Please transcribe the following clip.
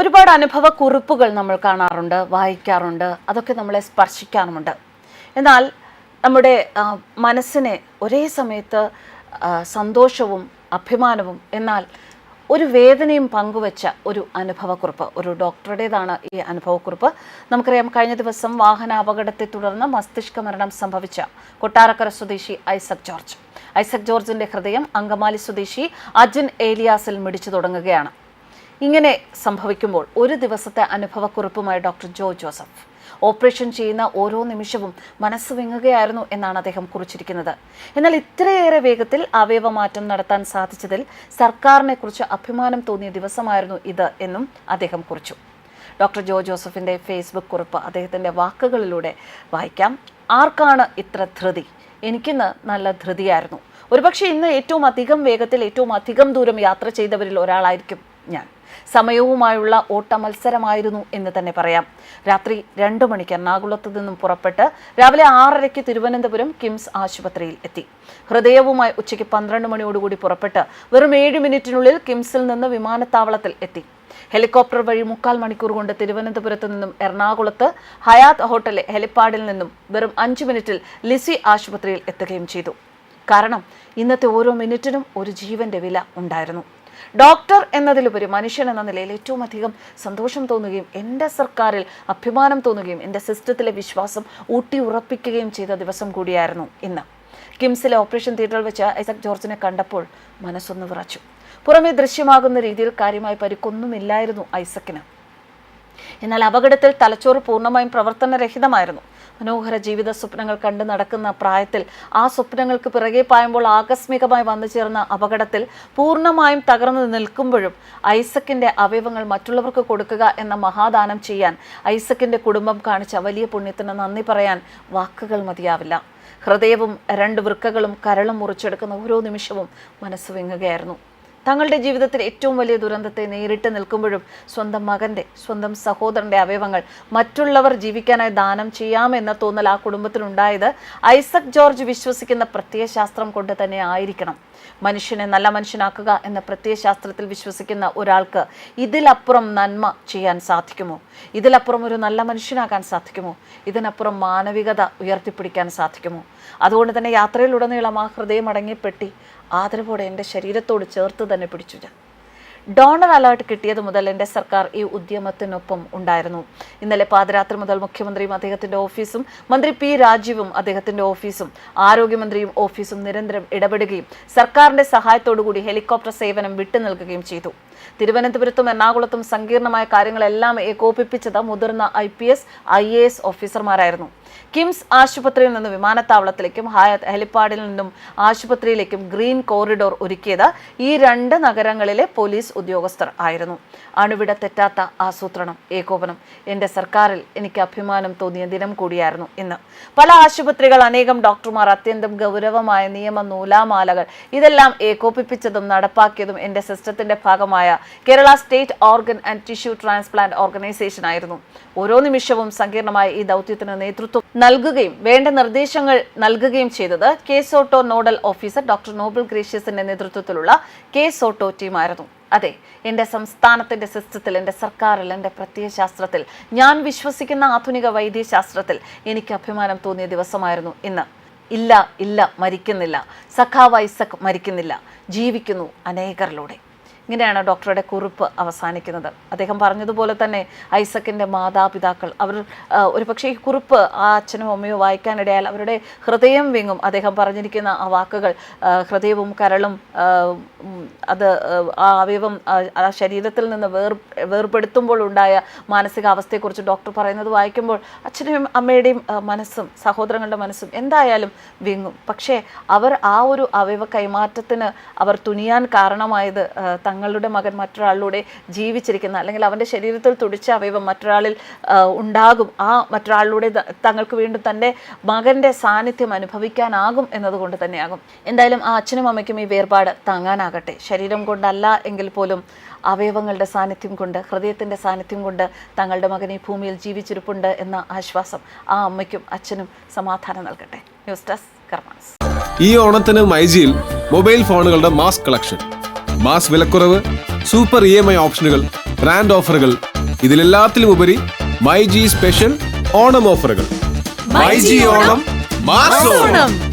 ഒരുപാട് അനുഭവ കുറിപ്പുകൾ നമ്മൾ കാണാറുണ്ട് വായിക്കാറുണ്ട് അതൊക്കെ നമ്മളെ സ്പർശിക്കാറുമുണ്ട് എന്നാൽ നമ്മുടെ മനസ്സിനെ ഒരേ സമയത്ത് സന്തോഷവും അഭിമാനവും എന്നാൽ ഒരു വേദനയും പങ്കുവച്ച ഒരു അനുഭവക്കുറിപ്പ് ഒരു ഡോക്ടറുടേതാണ് ഈ അനുഭവക്കുറിപ്പ് നമുക്കറിയാം കഴിഞ്ഞ ദിവസം വാഹന അപകടത്തെ തുടർന്ന് മസ്തിഷ്ക മരണം സംഭവിച്ച കൊട്ടാരക്കര സ്വദേശി ഐസക് ജോർജ്. ഐസക് ജോർജിന്റെ ഹൃദയം അങ്കമാലി സ്വദേശി അജിൻ ഏലിയാസിൽ മിടിച്ചു തുടങ്ങുകയാണ്. ഇങ്ങനെ സംഭവിക്കുമ്പോൾ ഒരു ദിവസത്തെ അനുഭവക്കുറിപ്പുമായി ഡോക്ടർ ജോ ജോസഫ്. ഓപ്പറേഷൻ ചെയ്യുന്ന ഓരോ നിമിഷവും മനസ്സ് വിങ്ങുകയായിരുന്നു എന്നാണ് അദ്ദേഹം കുറിച്ചിരിക്കുന്നത്. എന്നാൽ ഇത്രയേറെ വേഗത്തിൽ അവയവമാറ്റം നടത്താൻ സാധിച്ചതിൽ സർക്കാരിനെ കുറിച്ച് അഭിമാനം തോന്നിയ ദിവസമായിരുന്നു ഇത് എന്നും അദ്ദേഹം കുറിച്ചു. ഡോക്ടർ ജോ ജോസഫിന്റെ ഫേസ്ബുക്ക് കുറിപ്പ് അദ്ദേഹത്തിന്റെ വാക്കുകളിലൂടെ വായിക്കാം. ആർക്കാണ് ഇത്ര ധൃതി? എനിക്കിന്ന് നല്ല ധൃതിയായിരുന്നു. ഒരുപക്ഷെ ഇന്ന് ഏറ്റവും അധികം വേഗത്തിൽ ഏറ്റവും അധികം ദൂരം യാത്ര ചെയ്തവരിൽ ഒരാളായിരിക്കും. ഞാൻ. സമയവുമായുള്ള ഓട്ട മത്സരമായിരുന്നു എന്ന് തന്നെ പറയാം. രാത്രി രണ്ടു മണിക്ക് എറണാകുളത്ത് നിന്നും പുറപ്പെട്ട് രാവിലെ ആറരയ്ക്ക് തിരുവനന്തപുരം കിംസ് ആശുപത്രിയിൽ എത്തി. ഹൃദയവുമായി ഉച്ചയ്ക്ക് പന്ത്രണ്ട് മണിയോടുകൂടി പുറപ്പെട്ട് വെറും ഏഴ് മിനിറ്റിനുള്ളിൽ കിംസിൽ നിന്ന് വിമാനത്താവളത്തിൽ എത്തി. ഹെലികോപ്റ്റർ വഴി മുക്കാൽ മണിക്കൂർ കൊണ്ട് തിരുവനന്തപുരത്ത് നിന്നും എറണാകുളത്ത് ഹയാത്ത് ഹോട്ടലിലെ ഹെലിപ്പാഡിൽ നിന്നും വെറും അഞ്ച് മിനിറ്റിൽ ലിസി ആശുപത്രിയിൽ എത്തുകയും ചെയ്തു. കാരണം ഇന്നത്തെ ഓരോ മിനിറ്റിനും ഒരു ജീവന്റെ വില ഉണ്ടായിരുന്നു. ഡോക്ടർ എന്നതിലുപരി മനുഷ്യൻ എന്ന നിലയിൽ ഏറ്റവും അധികം സന്തോഷം തോന്നുകയും എന്റെ സർക്കാരിൽ അഭിമാനം തോന്നുകയും എന്റെ സിസ്റ്റത്തിലെ വിശ്വാസം ഊട്ടി ഉറപ്പിക്കുകയും ചെയ്ത ദിവസം കൂടിയായിരുന്നു ഇന്ന്. കിംസിലെ ഓപ്പറേഷൻ തിയേറ്ററിൽ വെച്ച് ഐസക് ജോർജിനെ കണ്ടപ്പോൾ മനസ്സൊന്ന് വിറച്ചു. പുറമേ ദൃശ്യമാകുന്ന രീതിയിൽ കാര്യമായി പരിക്കൊന്നുമില്ലായിരുന്നു ഐസക്കിന്. എന്നാൽ അപകടത്തിൽ തലച്ചോറ് പൂർണമായും പ്രവർത്തനരഹിതമായിരുന്നു. മനോഹര ജീവിത സ്വപ്നങ്ങൾ കണ്ട് നടക്കുന്ന പ്രായത്തിൽ ആ സ്വപ്നങ്ങൾക്ക് പിറകെ പായുമ്പോൾ ആകസ്മികമായി വന്നു ചേർന്ന അപകടത്തിൽ പൂർണമായും തകർന്നു നിൽക്കുമ്പോഴും ഐസക്കിന്റെ അവയവങ്ങൾ മറ്റുള്ളവർക്ക് കൊടുക്കുക എന്ന മഹാദാനം ചെയ്യാൻ ഐസക്കിന്റെ കുടുംബം കാണിച്ച വലിയ പുണ്യത്തിന് നന്ദി പറയാൻ വാക്കുകൾ മതിയാവില്ല. ഹൃദയവും രണ്ട് വൃക്കകളും കരളും മുറിച്ചെടുക്കുന്ന ഓരോ നിമിഷവും മനസ്സ് വിങ്ങുകയായിരുന്നു. തങ്ങളുടെ ജീവിതത്തിൽ ഏറ്റവും വലിയ ദുരന്തത്തെ നേരിട്ട് നിൽക്കുമ്പോഴും സ്വന്തം മകന്റെ സ്വന്തം സഹോദരന്റെ അവയവങ്ങൾ മറ്റുള്ളവർ ജീവിക്കാനായി ദാനം ചെയ്യാമെന്ന തോന്നൽ ആ കുടുംബത്തിനുണ്ടായത് ഐസക് ജോർജ് വിശ്വസിക്കുന്ന പ്രത്യയശാസ്ത്രം കൊണ്ട് തന്നെ ആയിരിക്കണം. മനുഷ്യനെ നല്ല മനുഷ്യനാക്കുക എന്ന പ്രത്യയശാസ്ത്രത്തിൽ വിശ്വസിക്കുന്ന ഒരാൾക്ക് ഇതിലപ്പുറം നന്മ ചെയ്യാൻ സാധിക്കുമോ? ഇതിലപ്പുറം ഒരു നല്ല മനുഷ്യനാകാൻ സാധിക്കുമോ? ഇതിനപ്പുറം മാനവികത ഉയർത്തിപ്പിടിക്കാൻ സാധിക്കുമോ? അതുകൊണ്ട് തന്നെ യാത്രയിലുടനീളം ആ ഹൃദയം അടങ്ങിയ പെട്ടി ആദരവോടെ എന്റെ ശരീരത്തോട് ചേർത്ത് തന്നെ പിടിച്ചു ഞാൻ. ഡോണർ അലേർട്ട് കിട്ടിയത് മുതൽ എന്റെ സർക്കാർ ഈ ഉദ്യമത്തിനൊപ്പം ഉണ്ടായിരുന്നു. ഇന്നലെ പാതിരാത്രി മുതൽ മുഖ്യമന്ത്രിയും അദ്ദേഹത്തിന്റെ ഓഫീസും മന്ത്രി പി രാജീവും അദ്ദേഹത്തിന്റെ ഓഫീസും ആരോഗ്യമന്ത്രിയും ഓഫീസും നിരന്തരം ഇടപെടുകയും സർക്കാരിന്റെ സഹായത്തോടുകൂടി ഹെലികോപ്റ്റർ സേവനം വിട്ടു നൽകുകയും ചെയ്തു. തിരുവനന്തപുരത്തും എറണാകുളത്തും സങ്കീർണമായ കാര്യങ്ങളെല്ലാം ഏകോപിപ്പിച്ചത് മുതിർന്ന I P S I A S ഓഫീസർമാരായിരുന്നു. KIMS ആശുപത്രിയിൽ നിന്നും വിമാനത്താവളത്തിലേക്കും ഹായത്ത് ഹെലിപ്പാഡിൽ നിന്നും ആശുപത്രിയിലേക്കും ഗ്രീൻ കോറിഡോർ ഒരുക്കിയത് ഈ രണ്ട് നഗരങ്ങളിലെ പോലീസ് ഉദ്യോഗസ്ഥർ ആയിരുന്നു. അണുവിട തെറ്റാത്ത ആസൂത്രണം ഏകോപനം. എന്റെ സർക്കാരിൽ എനിക്ക് അഭിമാനം തോന്നിയ ദിനം കൂടിയായിരുന്നു ഇന്ന്. പല ആശുപത്രികൾ അനേകം ഡോക്ടർമാർ അത്യന്തം ഗൗരവമായ നിയമ നൂലാമാലകൾ ഇതെല്ലാം ഏകോപിപ്പിച്ചതും നടപ്പാക്കിയതും എന്റെ സിസ്റ്റത്തിന്റെ ഭാഗമായ Kerala state organ and tissue transplant organisation ആയിരുന്നു. ഓരോ നിമിഷവും സങ്കീർണമായ ഈ ദൗത്യത്തിന് നേതൃത്വം നൽകുകയും വേണ്ട നിർദ്ദേശങ്ങൾ നൽകുകയും ചെയ്തത് K SOTTO nodal officer doctor Noble ഗ്രേഷ്യസിന്റെ നേതൃത്വത്തിലുള്ള കെ സോട്ടോ ടീമായിരുന്നു. അതെ എന്റെ സംസ്ഥാനത്തിന്റെ സിസ്റ്റത്തിൽ എന്റെ സർക്കാരിൽ എന്റെ പ്രത്യയശാസ്ത്രത്തിൽ ഞാൻ വിശ്വസിക്കുന്ന ആധുനിക വൈദ്യശാസ്ത്രത്തിൽ എനിക്ക് അഭിമാനം തോന്നിയ ദിവസമായിരുന്നു ഇന്ന്. ഇല്ല ഇല്ല മരിക്കുന്നില്ല. സഖാവ് ഐസക് മരിക്കുന്നില്ല. ജീവിക്കുന്നു അനേകരിലൂടെ. ഇങ്ങനെയാണ് ഡോക്ടറുടെ കുറിപ്പ് അവസാനിക്കുന്നത്. അദ്ദേഹം പറഞ്ഞതുപോലെ തന്നെ ഐസക്കിന്റെ മാതാപിതാക്കൾ അവർ ഒരുപക്ഷെ ഈ കുറിപ്പ് ആ അച്ഛനും അമ്മയോ വായിക്കാനിടയാൽ അവരുടെ ഹൃദയം വിങ്ങും. അദ്ദേഹം പറഞ്ഞിരിക്കുന്ന ആ വാക്കുകൾ ഹൃദയവും കരളും അത് ആ അവയവം ആ, ശരീരത്തിൽ നിന്ന് വേർ വേർപെടുത്തുമ്പോൾ ഉണ്ടായ മാനസികാവസ്ഥയെക്കുറിച്ച് ഡോക്ടർ പറയുന്നത് വായിക്കുമ്പോൾ അച്ഛനും അമ്മയുടെയും മനസ്സും സഹോദരങ്ങളുടെ മനസ്സും എന്തായാലും വിങ്ങും. പക്ഷേ അവർ ആ ഒരു അവയവ കൈമാറ്റത്തിന് അവർ തുനിയാൻ കാരണമായത് ആ, തങ്ങളുടെ മകൻ മറ്റൊരാളിലൂടെ ജീവിച്ചിരിക്കുന്ന അല്ലെങ്കിൽ അവന്റെ ശരീരത്തിൽ തുടിച്ച അവയവം മറ്റൊരാളിൽ ഉണ്ടാകും. ആ മറ്റൊരാളിലൂടെ തങ്ങൾക്ക് വീണ്ടും തന്റെ മകന്റെ സാന്നിധ്യം അനുഭവിക്കാനാകും എന്നതുകൊണ്ട് തന്നെയാകും. എന്തായാലും ആ അച്ഛനും അമ്മയ്ക്കും ഈ വേർപാട് താങ്ങാനാകട്ടെ. ശരീരം കൊണ്ടല്ല എങ്കിൽ പോലും അവയവങ്ങളുടെ സാന്നിധ്യം കൊണ്ട് ഹൃദയത്തിന്റെ സാന്നിധ്യം കൊണ്ട് തങ്ങളുടെ മകൻ ഈ ഭൂമിയിൽ ജീവിച്ചിരിപ്പുണ്ട് എന്ന ആശ്വാസം ആ അമ്മയ്ക്കും അച്ഛനും സമാധാനം നൽകട്ടെ. ന്യൂസ് ഡെസ്ക് ഈ ഓണത്തിന് മൈജിയിൽ മൊബൈൽ ഫോണുകളുടെ മാസ് കളക്ഷൻ. മാസ് വിലക്കുറവ് സൂപ്പർ ഇ എം ഐ ഓപ്ഷനുകൾ ബ്രാൻഡ് ഓഫറുകൾ. ഇതിലെല്ലാത്തിലും ഉപരി മൈ ജി സ്പെഷ്യൽ ഓണം ഓഫറുകൾ. My G Onam mass Onam.